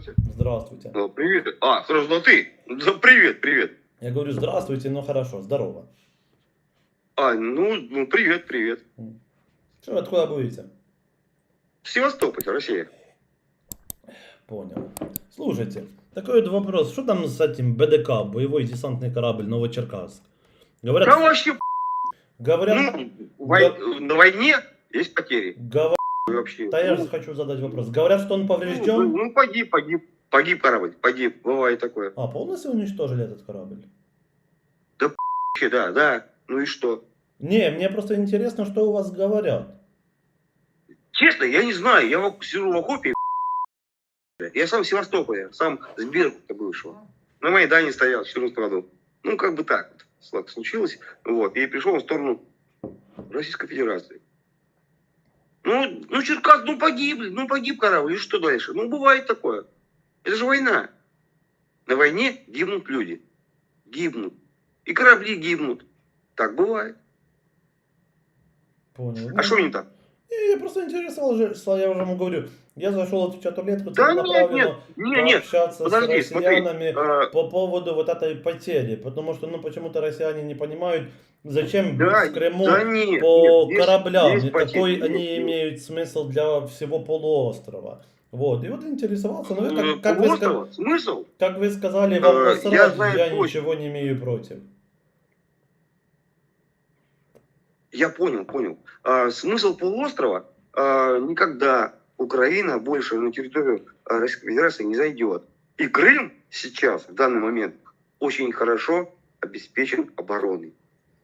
Здравствуйте. Здравствуйте. Ну, привет. А, сразу на ты. Да, привет, привет. Я говорю здравствуйте, ну хорошо, здорово. А, ну, ну, привет, привет. Что, вы откуда будете? Севастополь, Россия. Понял. Слушайте, такой вот вопрос. Что там с этим БДК, боевой десантный корабль Новочеркасск? Говорят, Да вообще, говорят, ну, вой- на войне есть потери. говорят, Вообще. да я Ну, же хочу задать вопрос. Говорят, что он ну, поврежден. ну, погиб, погиб. Погиб корабль, погиб. Бывает такое. А, полностью уничтожили этот корабль? Вообще, да, да. Ну и что? Не, мне просто интересно, что у вас говорят. Честно, я не знаю. Я сижу в окопе. Я сам в Севастополе, сам с Беркута бывшего. На Майдане стоял в 14 году. Ну, как бы так вот случилось. Вот. И пришел в сторону Российской Федерации. Ну, ну, Черкас, ну погибли, ну погиб корабль, и что дальше? Ну, бывает такое. Это же война. На войне гибнут люди. Гибнут. И корабли гибнут. Так бывает. Понял. А что не так? Не, я просто интересовался, я уже вам говорю. Я зашел отвечать рулетку, Да нет, целенаправленно нет, нет. пообщаться подожди, с смотри, россиянами А, по поводу вот этой потери. Потому что, ну, почему-то россияне не понимают, зачем Да, в Крыму да нет, по нет, есть- кораблям, есть и какой потери, они есть, есть. имеют смысл для всего полуострова. Вот, и вот интересовался, ну, Э, как, как, вы, полуострова? Смысл? как вы сказали, вам Э, насрать, я я, знаю точно. ничего не имею против. Я понял, понял. А, смысл полуострова а, никогда Украина больше на территорию а, Российской Федерации не зайдет. И Крым сейчас, в данный момент, очень хорошо обеспечен обороной.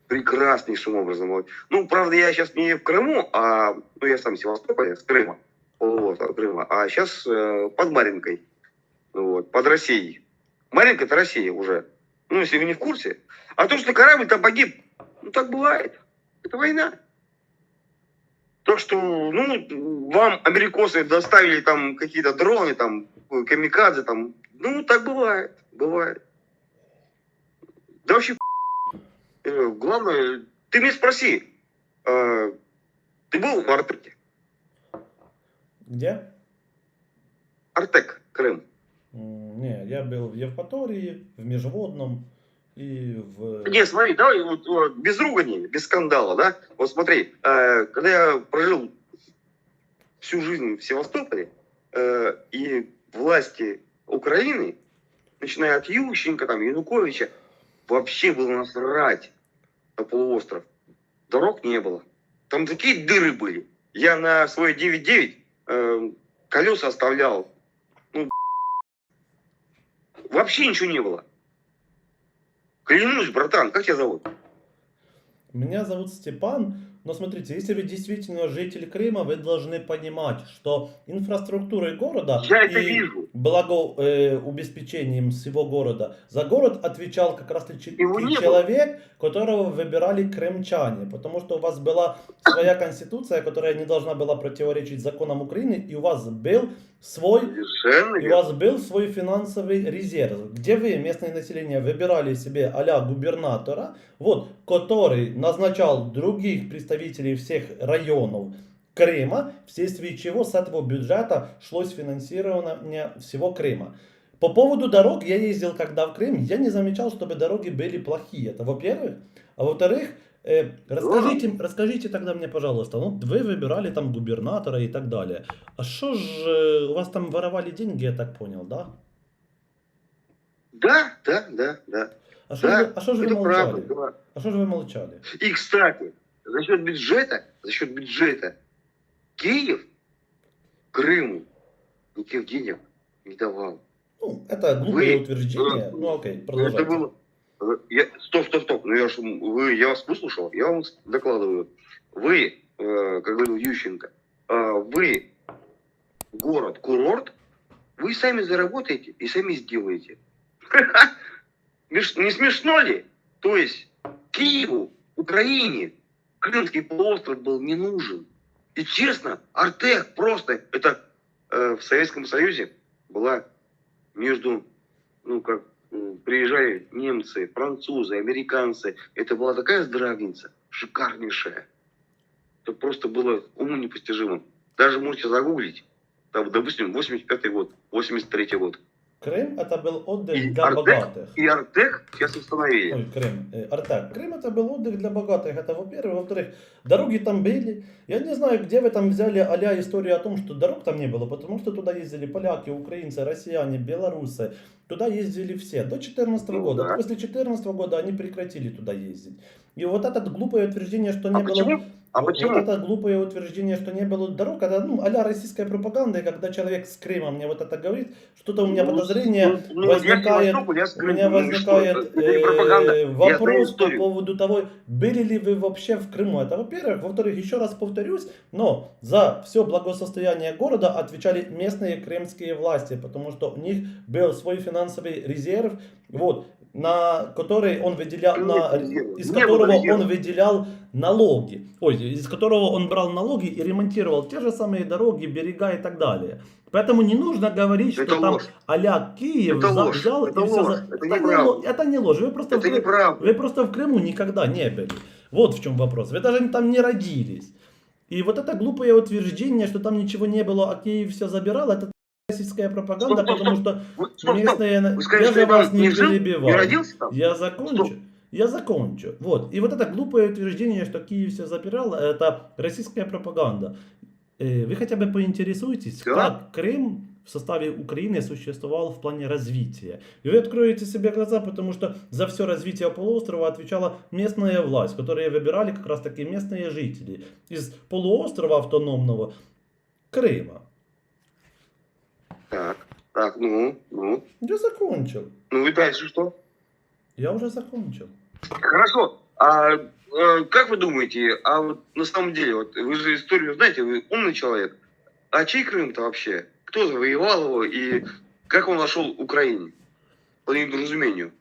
Прекраснейшим образом. Вот. Ну, правда, я сейчас не в Крыму, а ну, я сам в Севастополе, с Крыма, полуострова Крыма, а сейчас э, под Маринкой, вот, под Россией. Маринка это Россия уже. Ну, если вы не в курсе. А то, что корабль там погиб, ну, так бывает. Это война. То, что, ну, вам америкосы доставили там какие-то дроны, там, камикадзе, там, ну, так бывает, бывает. Да вообще, э, главное, ты мне спроси, э, ты был в Артеке? Где? Артек, Крым. Не, я был в Евпатории, в Межводном и в... Не, смотри, давай вот, вот, без ругани, без скандала, да? Вот смотри, э, когда я прожил всю жизнь в Севастополе, э, и власти Украины, начиная от Ющенко, там, Януковича, вообще было насрать на полуостров. Дорог не было. Там такие дыры были. Я на свой 9.9 э, колеса оставлял. Ну, вообще ничего не было. Клянусь, братан, как тебя зовут? Меня зовут Степан, но смотрите, если вы действительно житель Крыма, вы должны понимать, что инфраструктурой города Я и благообеспечением всего города. За город отвечал как раз человек, которого выбирали крымчане, потому что у вас была своя конституция, которая не должна была противоречить законам Украины, и у вас был свой Совершенно и у вас был свой финансовый резерв, где вы, местное население, выбирали себе а губернатора, вот, который назначал других представителей всех районов Крыма, вследствие чего с этого бюджета шлось финансирование всего Крыма. По поводу дорог, я ездил когда в Крым, я не замечал, чтобы дороги были плохие. Это во-первых. А во-вторых, э, расскажите, расскажите тогда мне, пожалуйста, ну, вы выбирали там губернатора и так далее. А что ж, э, у вас там воровали деньги, я так понял, да? Да, да, да, да. А что Да, же, а что же вы Это молчали? правда, да. А что же вы молчали? И, кстати, за счет бюджета, за счет бюджета Киев Крыму никаких денег не давал. Ну, это глупое Вы- утверждение. Ну, окей, Это продолжайте. было... э, Я... Стоп, стоп, стоп. Ну, я, ж, вы, я вас выслушал, я вам докладываю. Вы, э, как говорил Ющенко, э, вы город-курорт, вы сами заработаете и сами сделаете. Не смешно ли? То есть Киеву, Украине, Крымский полуостров был не нужен. И честно, Артек просто, это э, в Советском Союзе была между, ну как, приезжали немцы, французы, американцы. Это была такая здравница, шикарнейшая. Это просто было уму непостижимым. Даже можете загуглить. там, допустим, 85 год, 83 год. Крым это был отдых для Артек? богатых. И Артек сейчас установили. Ой, Крым. Э, Артек. Крым это был отдых для богатых. Это во-первых. Во-вторых, дороги там были. Я не знаю, где вы там взяли а историю о том, что дорог там не было, потому что туда ездили поляки, украинцы, россияне, белорусы. Туда ездили все. До 2014 Ну года. да. После 2014 года они прекратили туда ездить. И вот это глупое утверждение, что не А было... почему? А почему? Вот это глупое утверждение, что не было дорог, это ну, а российская пропаганда, и когда человек с Крыма мне вот это говорит, что-то у меня Ну, подозрение, ну, ну, возникает, я у меня возникает э, вопрос по поводу того, были ли вы вообще в Крыму. Это во-первых. Во-вторых, еще раз повторюсь, но за все благосостояние города отвечали местные крымские власти, потому что у них был свой финансовый резерв, вот, на который он выделял, на, из Не которого он выделял налоги, ой, из которого он брал налоги и ремонтировал те же самые дороги, берега и так далее. Поэтому не нужно говорить, Это что там ложь. а Киев Это ложь, взял это и все ложь, за... это не неправда. ло- это не ложь, вы просто, в Это Кры- неправда. вы просто в Крыму никогда не были. Вот в чем вопрос. Вы даже там не родились. И вот это глупое утверждение, что там ничего не было, а Киев все забирал, это российская пропаганда, Стоп, потому что стоп, стоп. местные... Вы сказали, я я вас не не жил, не родился там? Я закончу. Стоп. Я закончу. Вот. И вот это глупое утверждение, что Киев все забирал, это российская пропаганда. Э, Вы хотя бы поинтересуйтесь, Да. как Крым в составе Украины существовал в плане развития. И вы откроете себе глаза, потому что за все развитие полуострова отвечала местная власть, которые выбирали как раз таки местные жители из полуострова автономного Крыма. Так, так, ну, ну. Я закончил. Ну и дальше что? Я уже закончил. Хорошо. А э, как вы думаете, а вот на самом деле, вот вы же историю знаете, вы умный человек. А чей Крым-то вообще? Кто завоевал его и как он нашел Украине? По недоразумению.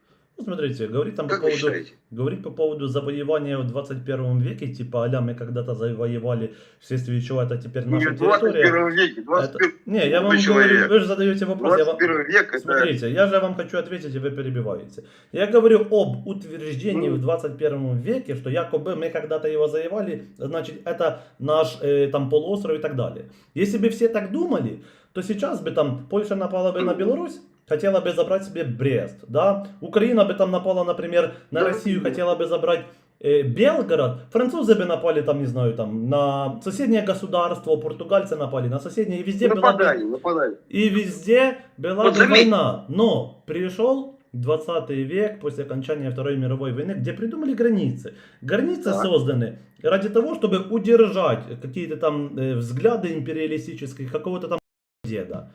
Ну, смотрите, говорит там по Как вы поводу считаете? Говорить по поводу завоевания в 21 веке, типа а мы когда-то завоевали, вследствие чего это теперь наша Не, в территория. 21 веке. 21 Это- Не, я вам Умный говорю, человек. вы же задаете вопрос, я вам... 21 век это... Смотрите, я же вам хочу ответить, и вы перебиваете. Я говорю об утверждении Ну. в 21 веке, что якобы мы когда-то его завоевали, значит, это наш э, там полуостров и так далее. Если бы все так думали, то сейчас бы там Польша напала бы на Ну. Беларусь, хотела бы забрать себе Брест, да? Украина бы там напала, например, на Да. Россию, хотела бы забрать э, Белгород, французы бы напали там, не знаю, там на соседнее государство, португальцы напали на соседнее, и везде была бы Нападали, нападали. и везде была Вот бы война. Но пришел 20 век после окончания Второй мировой войны, где придумали границы. Границы Так. созданы ради того, чтобы удержать какие-то там э, взгляды империалистические какого-то там деда.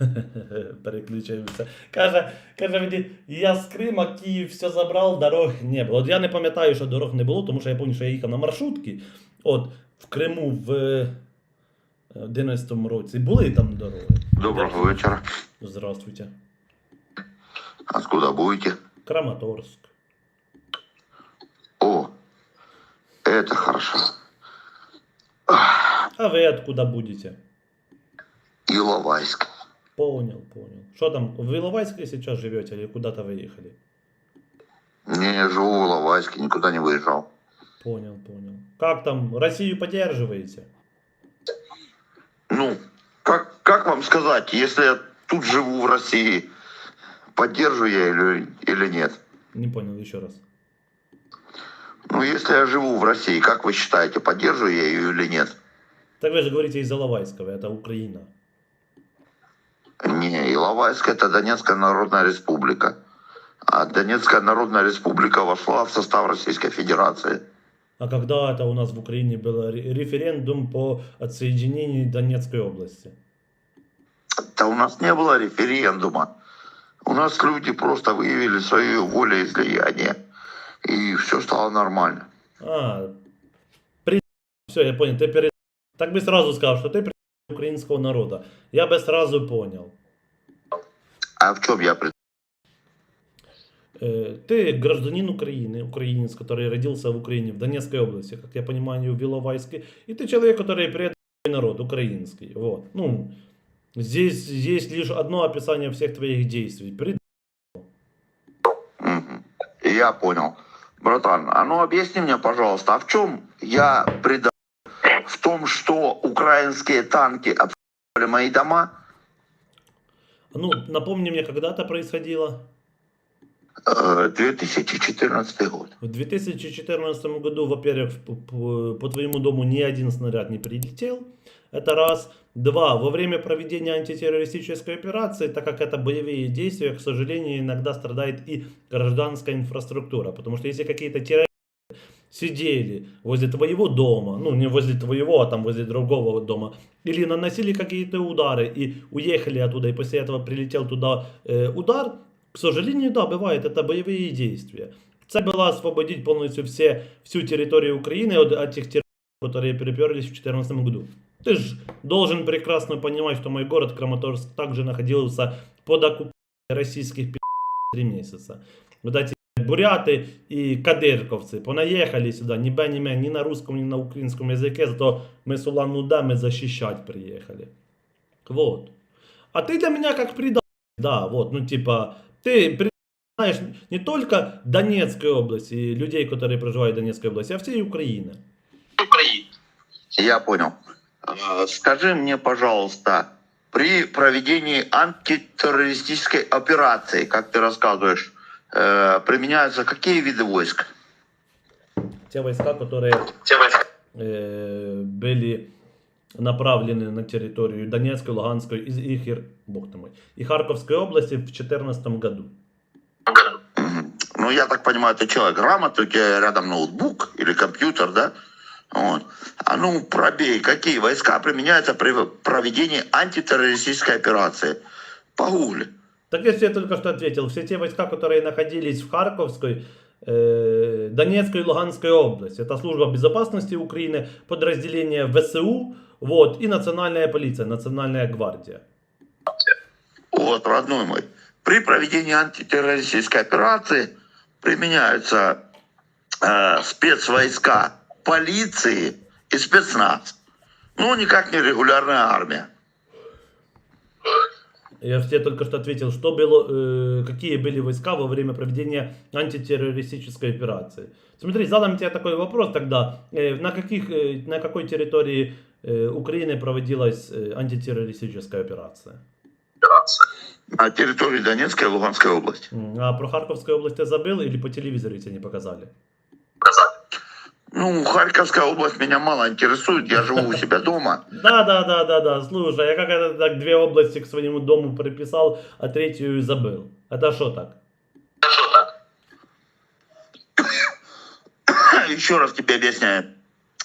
Переключаємося. Каже, каже мені, я з Крима, Київ все забрав, дорог не було. От я не пам'ятаю, що дорог не було, тому що я пам'ятаю, що я їхав на маршрутки. От в Криму в е, 11-му році були там дороги. Доброго вечера. Здравствуйте. Откуда будете? Краматорск. О, это хорошо. А вы откуда будете? Иловайск. Понял, понял. Что там, в Иловайске сейчас живете или куда-то выехали? Не, я живу в Иловайске, никуда не выезжал. Понял, понял. Как там, Россию поддерживаете? Ну, как, как вам сказать, если я тут живу в России, поддерживаю я или, или нет? Не понял, еще раз. Ну, если я живу в России, как вы считаете, поддерживаю я ее или нет? Так вы же говорите из Иловайского, это Украина. Не, Иловайск это Донецкая Народная Республика. А Донецкая Народная Республика вошла в состав Российской Федерации. А когда это у нас в Украине был ре- референдум по отсоединению Донецкой области? Да у нас не было референдума. У нас люди просто выявили свою волеизлияние. И все стало нормально. А, при... Все, я понял, ты перед... Так бы сразу сказал, что ты. Украинского народа. Я бы сразу понял. А в чем я пред... Ты гражданин Украины, украинец, который родился в Украине, в Донецкой области, как я понимаю, в Иловайске. И ты человек, который предан народ украинский. Вот. Ну, здесь есть лишь одно описание всех твоих действий. Пред-. Я понял. Братан, а ну объясни мне, пожалуйста, а в чем я предал? В том, что украинские танки мои дома. Ну, напомни мне, когда это происходило? Э, 2014 год. В 2014 году, во-первых, по твоему дому ни один снаряд не прилетел. Это раз. Два. Во время проведения антитеррористической операции, так как это боевые действия, к сожалению, иногда страдает и гражданская инфраструктура. Потому что если какие-то террористы сидели возле твоего дома, ну не возле твоего, а там возле другого дома, или наносили какие-то удары и уехали оттуда, и после этого прилетел туда э, удар, к сожалению, да, бывает, это боевые действия. Цель была освободить полностью все, всю территорию Украины от этих террористов, которые переперлись в 2014 году. Ты же должен прекрасно понимать, что мой город Краматорск также находился под оккупацией российских пи*** три месяца. Вот эти буряты и кадырковцы понаехали сюда, ни бе, ни мя, ни на русском, ни на украинском языке, зато мы с Улан-Удэ защищать приехали. Вот. А ты для меня как предатель. Да, вот, ну типа, ты знаешь не только Донецкой области, и людей, которые проживают в Донецкой области, а всей Украины. Я понял. Э, Скажи мне, пожалуйста, при проведении антитеррористической операции, как ты рассказываешь, э, применяются какие виды войск? Те войска, которые э, были направлены на территорию Донецкой, Луганской и, и, Хер- Бог ты мой, и Харьковской области в 2014 году. Ну, я так понимаю, ты человек грамотный, у тебя рядом ноутбук или компьютер, да? Вот. А ну, пробей, какие войска применяются при проведении антитеррористической операции? Погугли. Так я тебе только что ответил. Все те войска, которые находились в Харьковской, э, Донецкой и Луганской области. Это служба безопасности Украины, подразделение ВСУ, вот, и национальная полиция, национальная гвардия. Вот, родной мой. При проведении антитеррористической операции применяются э, спецвойска полиции и спецназ. Ну, никак не регулярная армия. Я же тебе только что ответил, что было, э, какие были войска во время проведения антитеррористической операции. Смотри, задам тебе такой вопрос тогда. Э, на, каких, э, на какой территории э, Украины проводилась э, антитеррористическая операция? На территории Донецкой и Луганской области. А про Харьковскую область ты забыл или по телевизору тебе не показали? Ну, Харьковская область меня мало интересует, я живу у себя дома. Да, да, да, да, да. Слушай, я как это так две области к своему дому приписал, а третью забыл. Это что так? Еще раз тебе объясняю.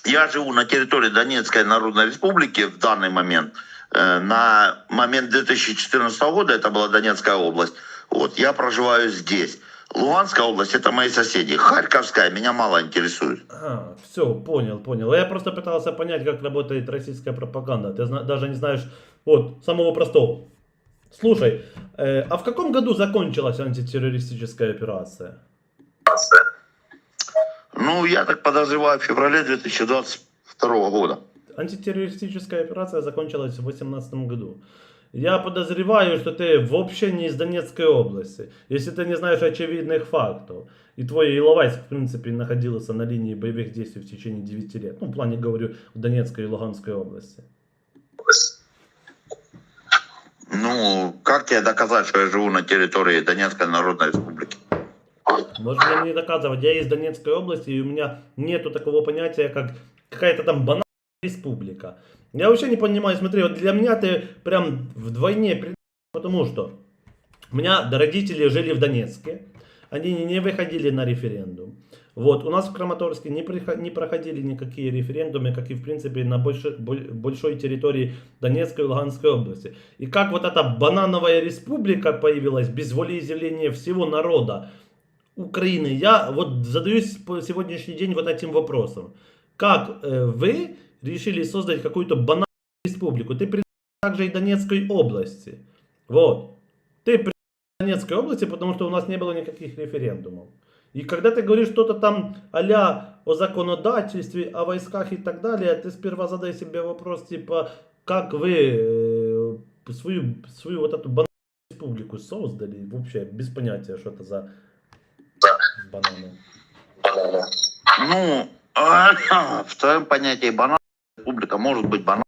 Я живу на территории Донецкой Народной Республики в данный момент. Э, На момент 2014 года это была Донецкая область. Вот, я проживаю здесь. Луганская область это мои соседи. Харьковская меня мало интересует. А, все, понял, понял. Я просто пытался понять, как работает российская пропаганда. Ты даже не знаешь, вот, самого простого. Слушай, э, а в каком году закончилась антитеррористическая операция? Ну, я так подозреваю, в феврале 2022 года. Антитеррористическая операция закончилась в 2018 году. Я подозреваю, что ты вообще не из Донецкой области, если ты не знаешь очевидных фактов. И твой Иловайск, в принципе, находился на линии боевых действий в течение 9 лет. Ну, в плане, говорю, в Донецкой и Луганской области. Ну, как тебе доказать, что я живу на территории Донецкой Народной Республики? Можешь мне не доказывать, я из Донецкой области, и у меня нету такого понятия, как какая-то там банальная республика. Я вообще не понимаю, смотри, вот для меня ты прям вдвойне, потому что у меня родители жили в Донецке, они не- выходили на референдум. Вот, у нас в Краматорске не, прихо- не проходили никакие референдумы, как и в принципе на больше- боль- большой территории Донецкой и Луганской области. И как вот эта банановая республика появилась без волеизъявления всего народа, Украины. Я вот задаюсь по сегодняшний день вот этим вопросом. Как э, вы решили создать какую-то банальную республику? Ты при также и Донецкой области. Вот. Ты при Донецкой области, потому что у нас не было никаких референдумов. И когда ты говоришь что-то там а о законодательстве, о войсках и так далее, ты сперва задай себе вопрос, типа, как вы э, свою, свою вот эту банальную республику создали, вообще без понятия, что это за бананы. Ну, а, в твоем понятии банан республика может быть банан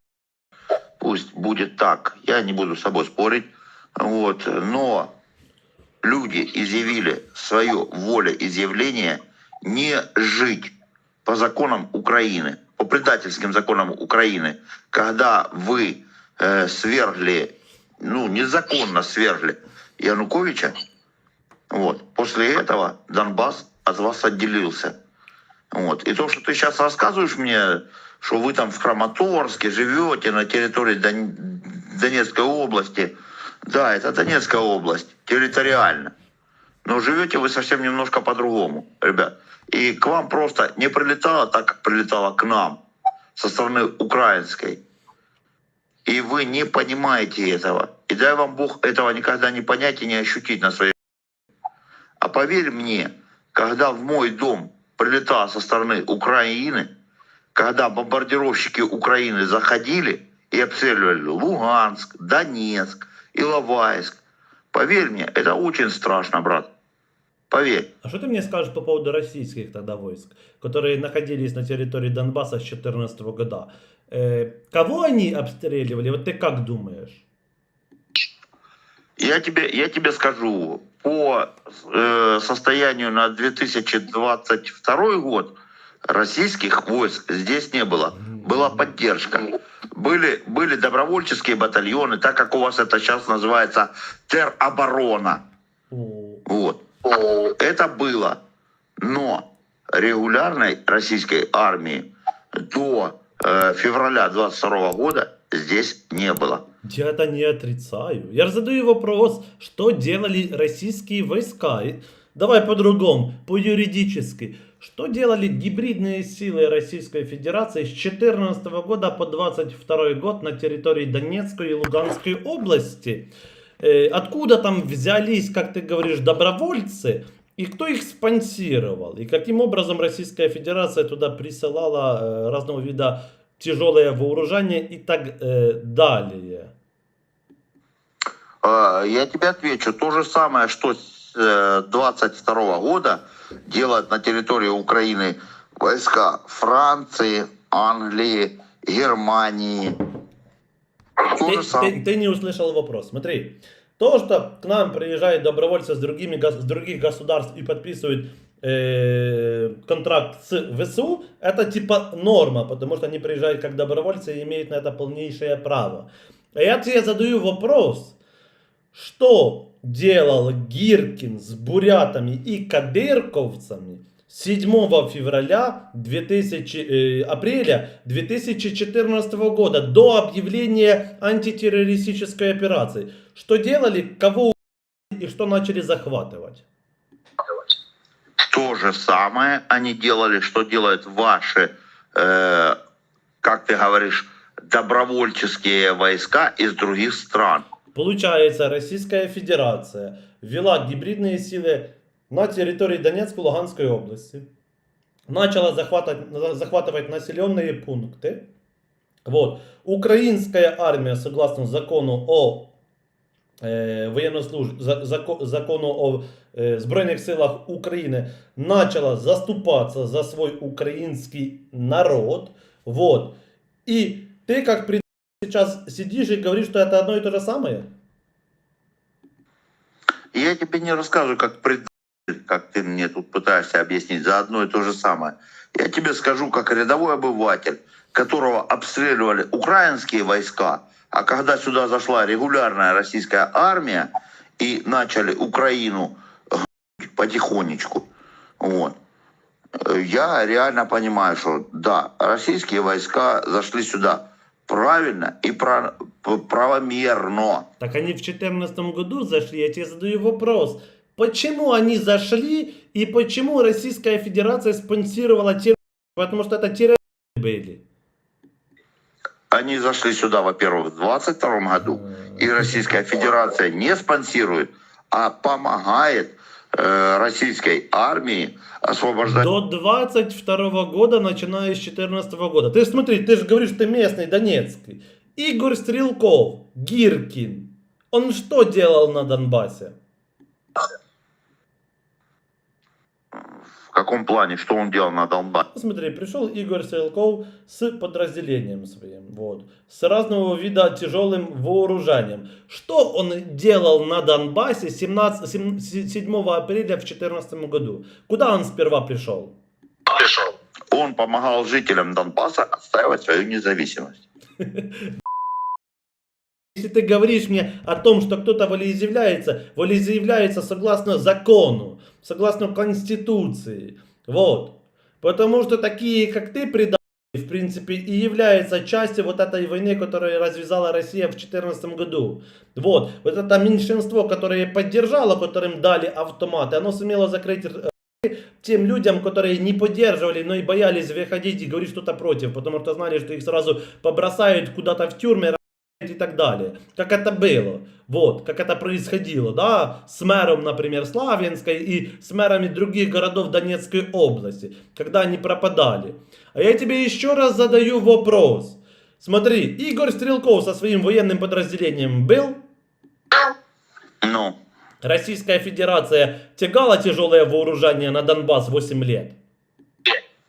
Пусть будет так. Я не буду с собой спорить. Вот. Но люди изъявили свое волеизъявление не жить по законам Украины, по предательским законам Украины, когда вы э, свергли, ну, незаконно свергли Януковича, вот, после этого Донбасс от вас отделился. Вот. И то, что ты сейчас рассказываешь мне, что вы там в Краматорске живете на территории Дон- Донецкой области, да, это Донецкая область, территориально. Но живете вы совсем немножко по-другому, ребят. И к вам просто не прилетало так, как прилетало к нам со стороны украинской. И вы не понимаете этого. И дай вам Бог этого никогда не понять и не ощутить на своей а поверь мне, когда в мой дом прилетало со стороны Украины, когда бомбардировщики Украины заходили и обстреливали Луганск, Донецк, Иловайск, поверь мне, это очень страшно, брат. Поверь. А что ты мне скажешь по поводу российских тогда войск, которые находились на территории Донбасса с 2014 года? Э, кого они обстреливали? Вот ты как думаешь? Я тебе, я тебе скажу, по э, состоянию на 2022 год российских войск здесь не было. Была поддержка. Были, были добровольческие батальоны, так как у вас это сейчас называется тероборона. Вот. Это было. Но регулярной российской армии до э, февраля 22 года здесь не было. Я это не отрицаю. Я задаю вопрос, что делали российские войска? Давай по-другому, по-юридически. Что делали гибридные силы Российской Федерации с 2014 года по 22 год на территории Донецкой и Луганской области? Э, Откуда там взялись, как ты говоришь, добровольцы? И кто их спонсировал? И каким образом Российская Федерация туда присылала э, разного вида тяжелое вооружение и так э, далее? Э, Я тебе отвечу. То же самое, что с э, 22 года делают на территории Украины войска Франции, Англии, Германии. Ты, ты- ты не услышал вопрос. Смотри, то, что к нам приезжают добровольцы с, другими, с других государств и подписывают э, контракт с ВСУ, это типа норма, потому что они приезжают как добровольцы и имеют на это полнейшее право. А я тебе задаю вопрос, что делал Гиркин с бурятами и кадырковцами 7 февраля 2000, э, апреля 2014 года до объявления антитеррористической операции. Что делали, кого и что начали захватывать? То же самое они делали, что делают ваши, э, как ты говоришь, добровольческие войска из других стран. Получается, Российская Федерация ввела гибридные силы на территории Донецкой Луганской области. Начала захватывать, захватывать населенные пункты. Вот. Украинская армия, согласно закону о е, военнослуж... за- зако- закону о Збройних силах України, начала заступаться за свой украинский народ. Вот. И ты как при- сейчас сидишь и говоришь, что это одно и то же самое? Я тебе не рассказываю, как предатель, как ты мне тут пытаешься объяснить, за одно и то же самое. Я тебе скажу, как рядовой обыватель, которого обстреливали украинские войска, а когда сюда зашла регулярная российская армия и начали Украину потихонечку, вот, э, я реально понимаю, что да, российские войска зашли сюда правильно и прав- правомерно. Так они в 2014 году зашли, я тебе задаю вопрос. Почему они зашли и почему Российская Федерация спонсировала террористов? Потому что это террористы были. Они зашли сюда, во-первых, в 22 году, и Российская Федерация не спонсирует, а помогает российской армии освобождать. До 22 года, начиная с 14 года. Ты смотри, ты же говоришь, ты местный, донецкий. Игорь Стрелков, Гиркин. Он что делал на Донбассе? Каком плане? Что он делал на Донбассе? Смотри, пришел Игорь Стрелков с подразделением своим, вот, с разного вида тяжелым вооружением. Что он делал на Донбассе 17, сем- се- 7 апреля в 2014 году? Куда он сперва пришел? Он помогал жителям Донбасса отстаивать свою независимость. Если ты говоришь мне о том, что кто-то волеизъявляется, волеизъявляется согласно закону, согласно Конституции. Вот. Потому что такие, как ты, предатели, в принципе, и являются частью вот этой войны, которую развязала Россия в 2014 году. Вот. Вот это меньшинство, которое поддержало, которым дали автоматы, оно сумело закрыть р- тем людям, которые не поддерживали, но и боялись выходить и говорить что-то против, потому что знали, что их сразу побросают куда-то в тюрьмы, и так далее. Как это было. Вот, как это происходило, да, с мэром, например, Славянской и с мэрами других городов Донецкой области, когда они пропадали. А я тебе еще раз задаю вопрос. Смотри, Игорь Стрелков со своим военным подразделением был? Ну, Российская Федерация тягала тяжелое вооружение на Донбасс 8 лет?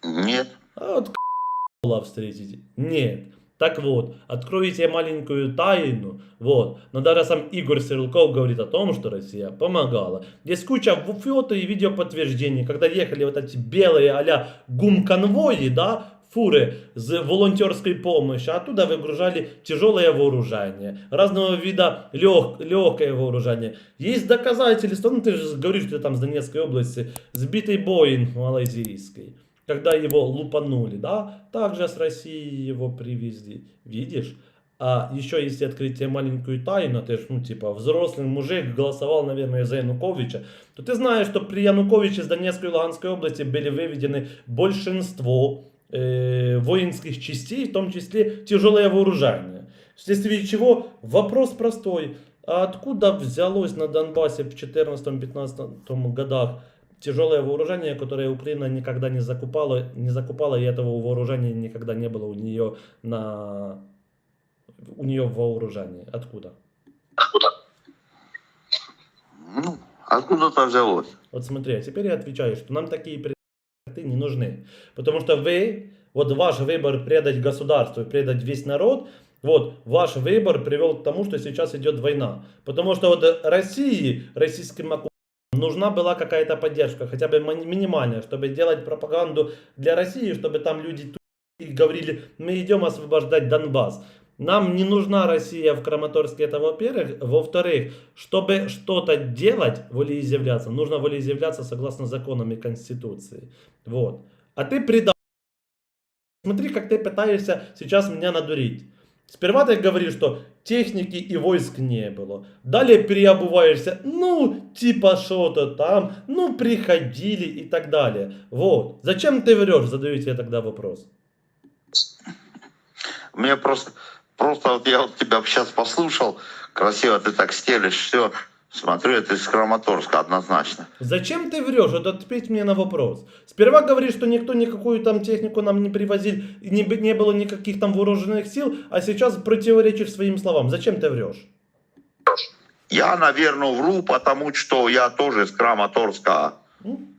нет. А вот к***ла встретите. Нет. Так вот, открою тебе маленькую тайну. Вот. Но даже сам Игорь Стрелков говорит о том, что Россия помогала. Есть куча фото и видео подтверждений, когда ехали вот эти белые а-ля гум-конвои, да, фуры с волонтерской помощью, а оттуда выгружали тяжелое вооружение, разного вида лег, легкое вооружение. Есть доказательства, ну ты же говоришь, что ты там с Донецкой области, сбитый Боинг малайзийский когда его лупанули, да, также с России его привезли, видишь? А еще если открыть тебе маленькую тайну, ты ж, ну, типа, взрослый мужик голосовал, наверное, за Януковича, то ты знаешь, что при Януковиче с Донецкой и Луганской области были выведены большинство э, воинских частей, в том числе тяжелое вооружение. Вследствие чего вопрос простой. А откуда взялось на Донбассе в 2014-2015 годах тяжелое вооружение, которое Украина никогда не закупала, не закупала, и этого вооружения никогда не было у нее на у нее в вооружении. Откуда? Ну, откуда-то взялось. Вот смотри, а теперь я отвечаю, что нам такие предметы не нужны. Потому что вы, вот ваш выбор предать государству предать весь народ, вот ваш выбор привел к тому, что сейчас идет война. Потому что вот России, российским оккупантам нужна была какая-то поддержка, хотя бы минимальная, чтобы делать пропаганду для России, чтобы там люди и говорили, мы идем освобождать Донбасс. Нам не нужна Россия в Краматорске, это во-первых. Во-вторых, чтобы что-то делать, волеизъявляться, нужно волеизъявляться согласно законам и Конституции. Вот. А ты предал. Смотри, как ты пытаешься сейчас меня надурить. Сперва ты говоришь, что техники и войск не было. Далее переобуваешься, ну, типа что-то там, ну, приходили и так далее. Вот. Зачем ты врешь, задаю тебе тогда вопрос. Мне просто, просто вот я вот тебя сейчас послушал, красиво ты так стелишь, все. Смотрю, это из Краматорска однозначно. Зачем ты врешь? Вот ответь мне на вопрос. Сперва говоришь, что никто никакую там технику нам не привозил, не, не было никаких там вооруженных сил, а сейчас противоречишь своим словам. Зачем ты врешь? Я, наверное, вру, потому что я тоже из Краматорска. М?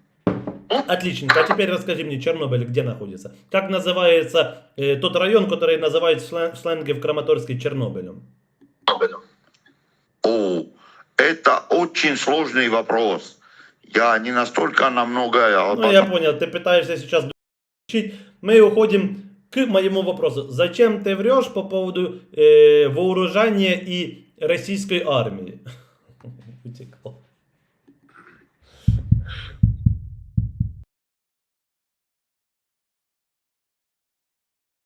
Отличненько. А теперь расскажи мне, Чернобыль где находится? Как называется э, тот район, который называют в сленге в Краматорске Чернобылем? О, это очень сложный вопрос. Я не настолько на многое... а Ну, я понял, ты пытаешься сейчас. Мы уходим к моему вопросу. Зачем ты врешь по поводу э, вооружения и российской армии?